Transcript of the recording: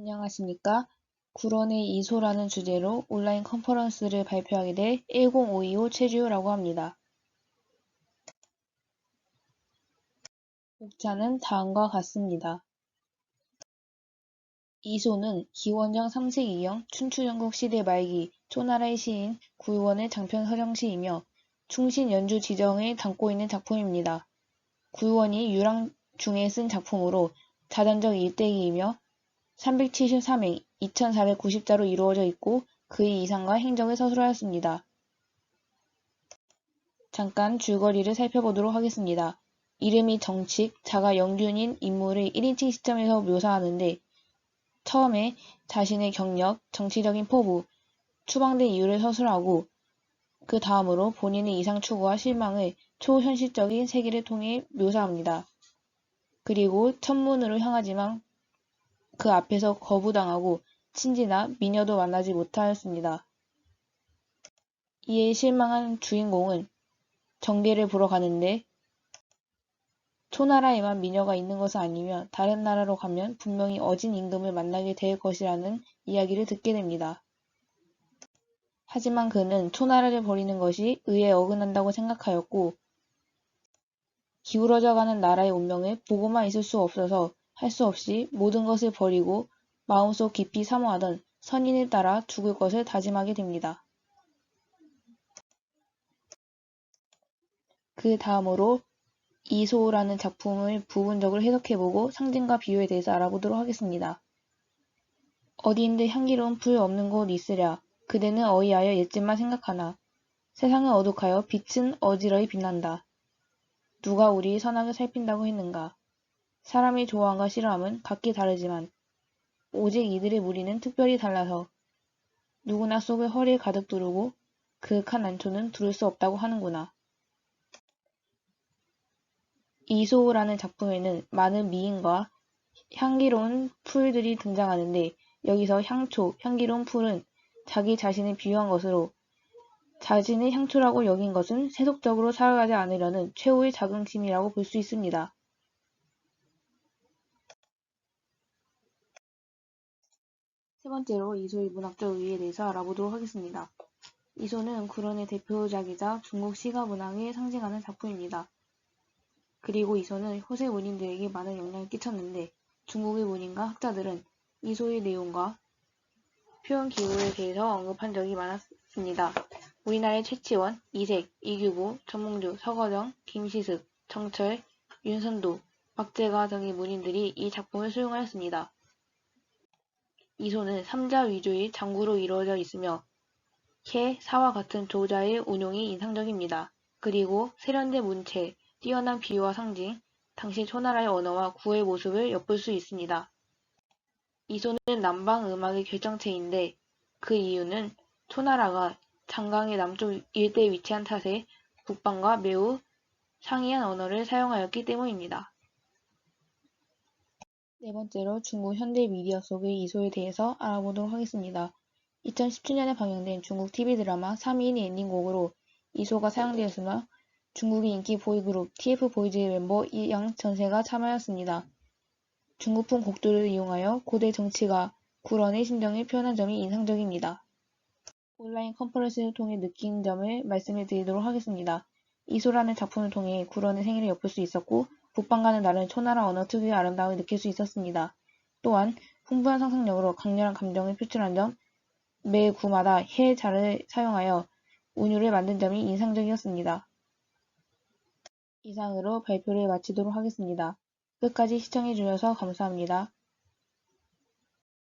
안녕하십니까. 구론의 이소라는 주제로 온라인 컨퍼런스를 발표하게 될 10525 최주호라고 합니다. 목차는 다음과 같습니다. 이소는 기원전 3세기 이형 춘추전국 시대 말기 초나라의 시인 구유원의 장편 서령시이며 충신 연주 지정을 담고 있는 작품입니다. 구유원이 유랑 중에 쓴 작품으로 자전적 일대기이며 373행 2490자로 이루어져 있고 그의 이상과 행적을 서술하였습니다. 잠깐 줄거리를 살펴보도록 하겠습니다. 이름이 정칙, 자가 영균인 인물을 1인칭 시점에서 묘사하는데 처음에 자신의 경력, 정치적인 포부, 추방된 이유를 서술하고 그 다음으로 본인의 이상 추구와 실망을 초현실적인 세계를 통해 묘사합니다. 그리고 천문으로 향하지만 그 앞에서 거부당하고 친지나 미녀도 만나지 못하였습니다. 이에 실망한 주인공은 정계를 보러 가는데 초나라에만 미녀가 있는 것은 아니며 다른 나라로 가면 분명히 어진 임금을 만나게 될 것이라는 이야기를 듣게 됩니다. 하지만 그는 초나라를 버리는 것이 의에 어긋난다고 생각하였고 기울어져가는 나라의 운명을 보고만 있을 수 없어서 할 수 없이 모든 것을 버리고 마음속 깊이 사모하던 선인을 따라 죽을 것을 다짐하게 됩니다. 그 다음으로 이소라는 작품을 부분적으로 해석해보고 상징과 비유에 대해서 알아보도록 하겠습니다. 어디인데 향기로운 풀 없는 곳 있으랴. 그대는 어이하여 옛집만 생각하나. 세상은 어둑하여 빛은 어지러이 빛난다. 누가 우리 선악을 살핀다고 했는가. 사람이 좋아함과 싫어함은 각기 다르지만 오직 이들의 무리는 특별히 달라서 누구나 속을 허리에 가득 두르고 그윽한 난초는 두를 수 없다고 하는구나. 이소라는 작품에는 많은 미인과 향기로운 풀들이 등장하는데 여기서 향초, 향기로운 풀은 자기 자신을 비유한 것으로 자신의 향초라고 여긴 것은 세속적으로 살아가지 않으려는 최후의 자긍심이라고 볼 수 있습니다. 세 번째로 이소의 문학적 의의에 대해서 알아보도록 하겠습니다. 이소는 구론의 대표작이자 중국 시가 문학을 상징하는 작품입니다. 그리고 이소는 후세 문인들에게 많은 영향을 끼쳤는데 중국의 문인과 학자들은 이소의 내용과 표현 기호에 대해서 언급한 적이 많았습니다. 우리나라의 최치원, 이색, 이규보, 전몽주, 서거정, 김시습, 정철, 윤선도, 박재가 등의 문인들이 이 작품을 수용하였습니다. 이소는 삼자 위주의 장구로 이루어져 있으며 해, 사와 같은 조자의 운용이 인상적입니다. 그리고 세련된 문체, 뛰어난 비유와 상징, 당시 초나라의 언어와 구의 모습을 엿볼 수 있습니다. 이소는 남방 음악의 결정체인데 그 이유는 초나라가 장강의 남쪽 일대에 위치한 탓에 북방과 매우 상이한 언어를 사용하였기 때문입니다. 네 번째로 중국 현대 미디어 속의 이소에 대해서 알아보도록 하겠습니다. 2017년에 방영된 중국 TV 드라마 3인 엔딩곡으로 이소가 사용되었으며 중국의 인기 보이그룹 TF보이즈의 멤버 이양 전세가 참여하였습니다. 중국풍 곡들을 이용하여 고대 정치가 구런의 심정을 표현한 점이 인상적입니다. 온라인 컨퍼런스를 통해 느낀 점을 말씀해 드리도록 하겠습니다. 이소라는 작품을 통해 구런의 생애를 엿볼 수 있었고 북방과는 다른 초나라 언어 특유의 아름다움을 느낄 수 있었습니다. 또한 풍부한 상상력으로 강렬한 감정을 표출한 점, 매 구마다 해자를 사용하여 운율을 만든 점이 인상적이었습니다. 이상으로 발표를 마치도록 하겠습니다. 끝까지 시청해 주셔서 감사합니다.